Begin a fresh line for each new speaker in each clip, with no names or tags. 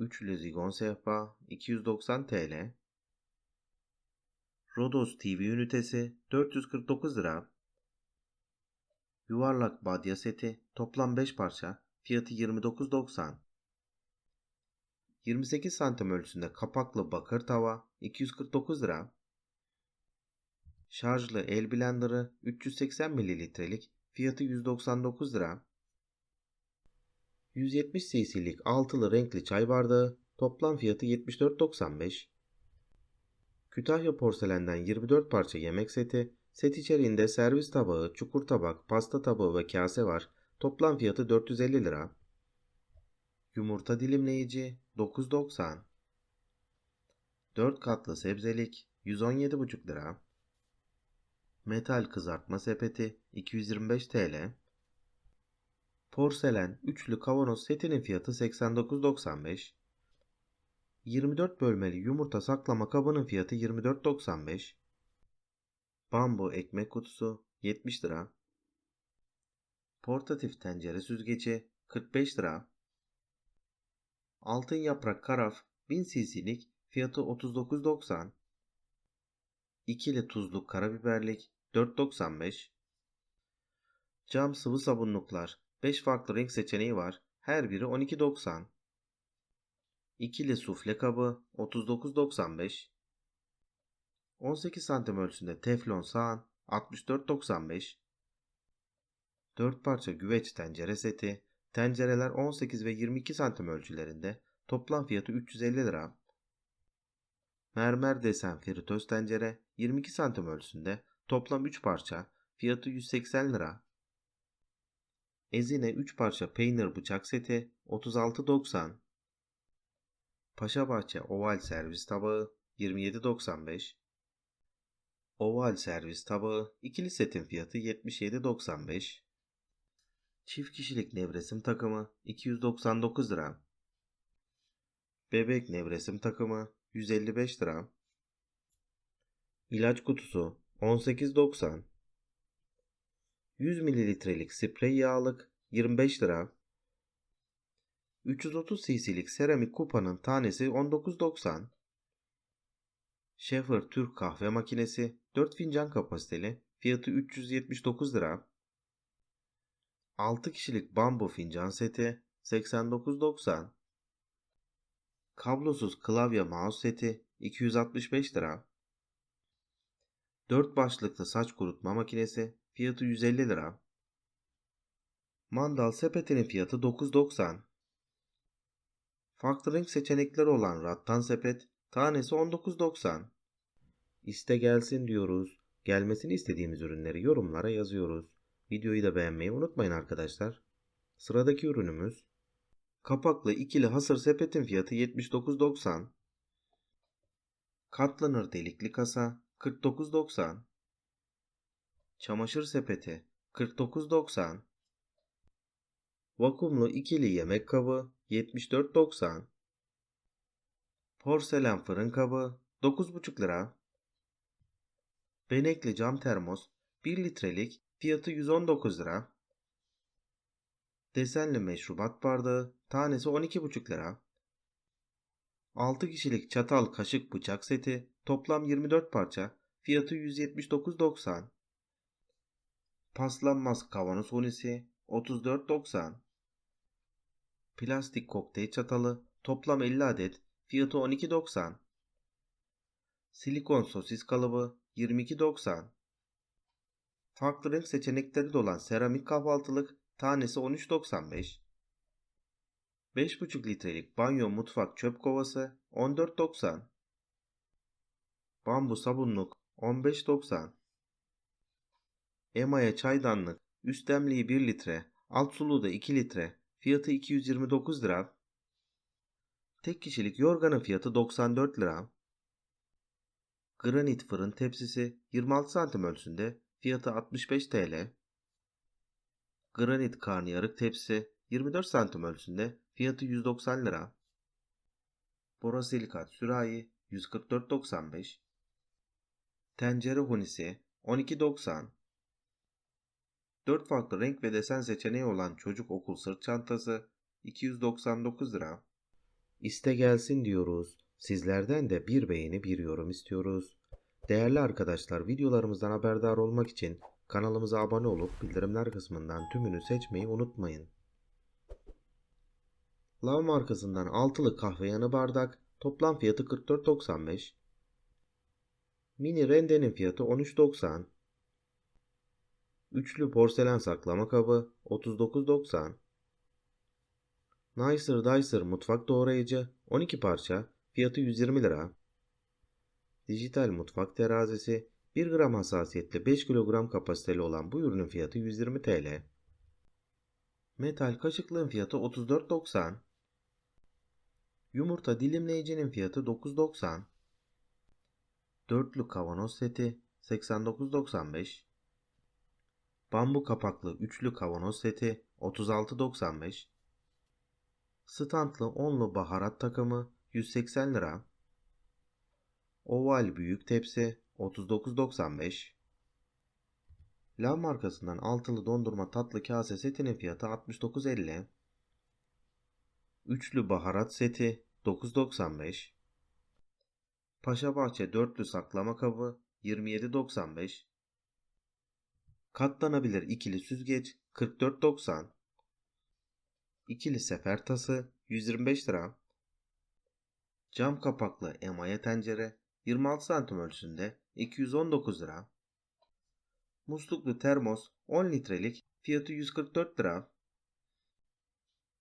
Üçlü zigon sehpa 290 TL. Rodos TV ünitesi 449 lira. Yuvarlak badya seti toplam 5 parça fiyatı 29.90. 28 santim ölçüsünde kapaklı bakır tava 249 lira. Şarjlı el blenderı 380 mililitrelik fiyatı 199 lira. 170 cc'lik altılı renkli çay bardağı toplam fiyatı 74.95. Kütahya porselenden 24 parça yemek seti, set içeriğinde servis tabağı, çukur tabak, pasta tabağı ve kase var. Toplam fiyatı 450 lira. Yumurta dilimleyici 9.90. 4 katlı sebzelik 117,5 lira. Metal kızartma sepeti 225 TL. Porselen üçlü kavanoz setinin fiyatı 89.95. 24 bölmeli yumurta saklama kabının fiyatı 24.95. Bambu ekmek kutusu 70 lira. Portatif tencere süzgeci 45 lira. Altın yaprak karaf 1000 cc'lik fiyatı 39.90. İkili tuzlu karabiberlik 4.95. Cam sıvı sabunluklar 5 farklı renk seçeneği var. Her biri 12.90. İkili sufle kabı 39.95. 18 santim ölçüsünde teflon sahan 64.95. 4 parça güveç tencere seti. Tencereler 18 ve 22 santim ölçülerinde. Toplam fiyatı 350 lira. Mermer desen fritöz tencere 22 santim ölçüsünde. Toplam 3 parça. Fiyatı 180 lira. Ezine 3 parça peynir bıçak seti 36.90. Paşabahçe oval servis tabağı 27.95. Oval servis tabağı ikili setin fiyatı 77.95. Çift kişilik nevresim takımı 299 lira. Bebek nevresim takımı 155 lira. İlaç kutusu 18.90. 100 mililitrelik sprey yağlık 25 lira. 330 cc'lik seramik kupanın tanesi 19.90. Schaefer Türk kahve makinesi 4 fincan kapasiteli fiyatı 379 lira. 6 kişilik bambu fincan seti 89.90. Kablosuz klavye mouse seti 265 lira. 4 başlıklı saç kurutma makinesi fiyatı 150 lira. Mandal sepetinin fiyatı 9.90. Farklı renk seçenekleri olan rattan sepet tanesi 19.90. İste gelsin diyoruz. Gelmesini istediğimiz ürünleri yorumlara yazıyoruz. Videoyu da beğenmeyi unutmayın arkadaşlar. Sıradaki ürünümüz kapaklı ikili hasır sepetin fiyatı 79.90. Katlanır delikli kasa 49.90. Çamaşır sepeti 49.90. Vakumlu ikili yemek kabı 74.90. Porselen fırın kabı 9,5 lira. Benekli cam termos 1 litrelik fiyatı 119 lira. Desenli meşrubat bardağı tanesi 12,5 lira. 6 kişilik çatal kaşık bıçak seti toplam 24 parça fiyatı 179.90. Paslanmaz kavanoz hunisi 34.90. Plastik kokteyl çatalı toplam 50 adet fiyatı 12.90. Silikon sosis kalıbı 22.90. Farklı renk seçenekleri de olan seramik kahvaltılık tanesi 13.95. 5,5 litrelik banyo mutfak çöp kovası 14.90. Bambu sabunluk 15.90. Emaya çaydanlık üst demliği 1 litre, alt suluğu da 2 litre, fiyatı 229 lira. Tek kişilik yorganın fiyatı 94 lira. Granit fırın tepsisi 26 santim ölçüsünde fiyatı 65 TL. Granit karnıyarık tepsi 24 santim ölçüsünde fiyatı 190 lira. Borosilikat sürahi 144.95. Tencere hunisi 12.90. 4 farklı renk ve desen seçeneği olan çocuk okul sırt çantası 299 lira. İste gelsin diyoruz. Sizlerden de bir beğeni bir yorum istiyoruz. Değerli arkadaşlar videolarımızdan haberdar olmak için kanalımıza abone olup bildirimler kısmından tümünü seçmeyi unutmayın. Lav markasından altılı kahve yanı bardak toplam fiyatı 44.95. Mini rendenin fiyatı 13.90. Üçlü porselen saklama kabı 39.90. Nicer Dicer mutfak doğrayıcı 12 parça fiyatı 120 lira. Dijital mutfak terazisi 1 gram hassasiyetli 5 kilogram kapasiteli olan bu ürünün fiyatı 120 TL. Metal kaşıklığın fiyatı 34.90. Yumurta dilimleyicinin fiyatı 9.90. Dörtlü kavanoz seti 89.95. Bambu kapaklı üçlü kavanoz seti 36.95. Standlı onlu baharat takımı 180 lira. Oval büyük tepsi 39.95. Lav markasından altılı dondurma tatlı kase setinin fiyatı 69.50. Üçlü baharat seti 9.95. Paşabahçe dörtlü saklama kabı 27.95. Katlanabilir ikili süzgeç 44.90. İkili sefer tası 125 lira. Cam kapaklı emaye tencere 26 santim ölçüsünde 219 lira. Musluklu termos 10 litrelik fiyatı 144 lira.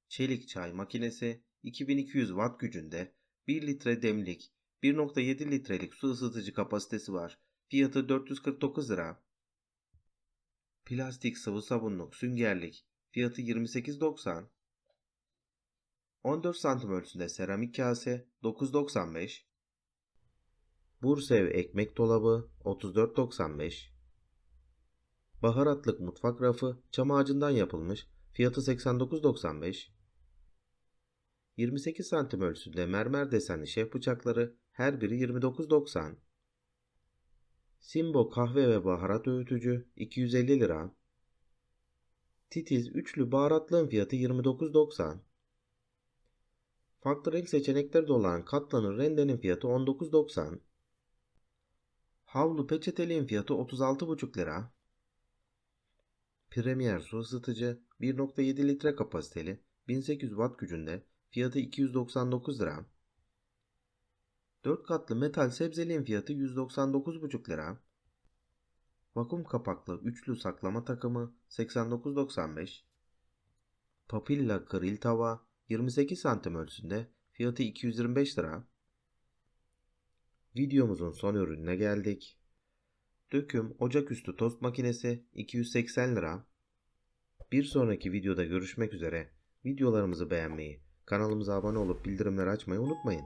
Çelik çay makinesi 2200 watt gücünde 1 litre demlik 1.7 litrelik su ısıtıcı kapasitesi var. Fiyatı 449 lira. Plastik sıvı sabunluk süngerlik fiyatı 28.90. 14 santim ölçüsünde seramik kase 9.95. Bursev ekmek dolabı 34.95. Baharatlık mutfak rafı çam ağacından yapılmış. Fiyatı 89.95. 28 santim ölçüsünde mermer desenli şef bıçakları her biri 29.90. Simbo kahve ve baharat öğütücü 250 lira. Titiz üçlü baharatlığın fiyatı 29.90. Farklı renk seçenekleri de olan katlanır rendenin fiyatı 19.90. Havlu peçeteliğin fiyatı 36,5 lira. Premier su ısıtıcı 1.7 litre kapasiteli 1800 watt gücünde fiyatı 299 lira. 4 katlı metal sebzeliğin fiyatı 199,5 lira. Vakum kapaklı üçlü saklama takımı 89.95. Papilla grill tava 28 santim ölçüsünde fiyatı 225 lira. Videomuzun son ürününe geldik. Döküm ocaküstü tost makinesi 280 lira. Bir sonraki videoda görüşmek üzere. Videolarımızı beğenmeyi, kanalımıza abone olup bildirimleri açmayı unutmayın.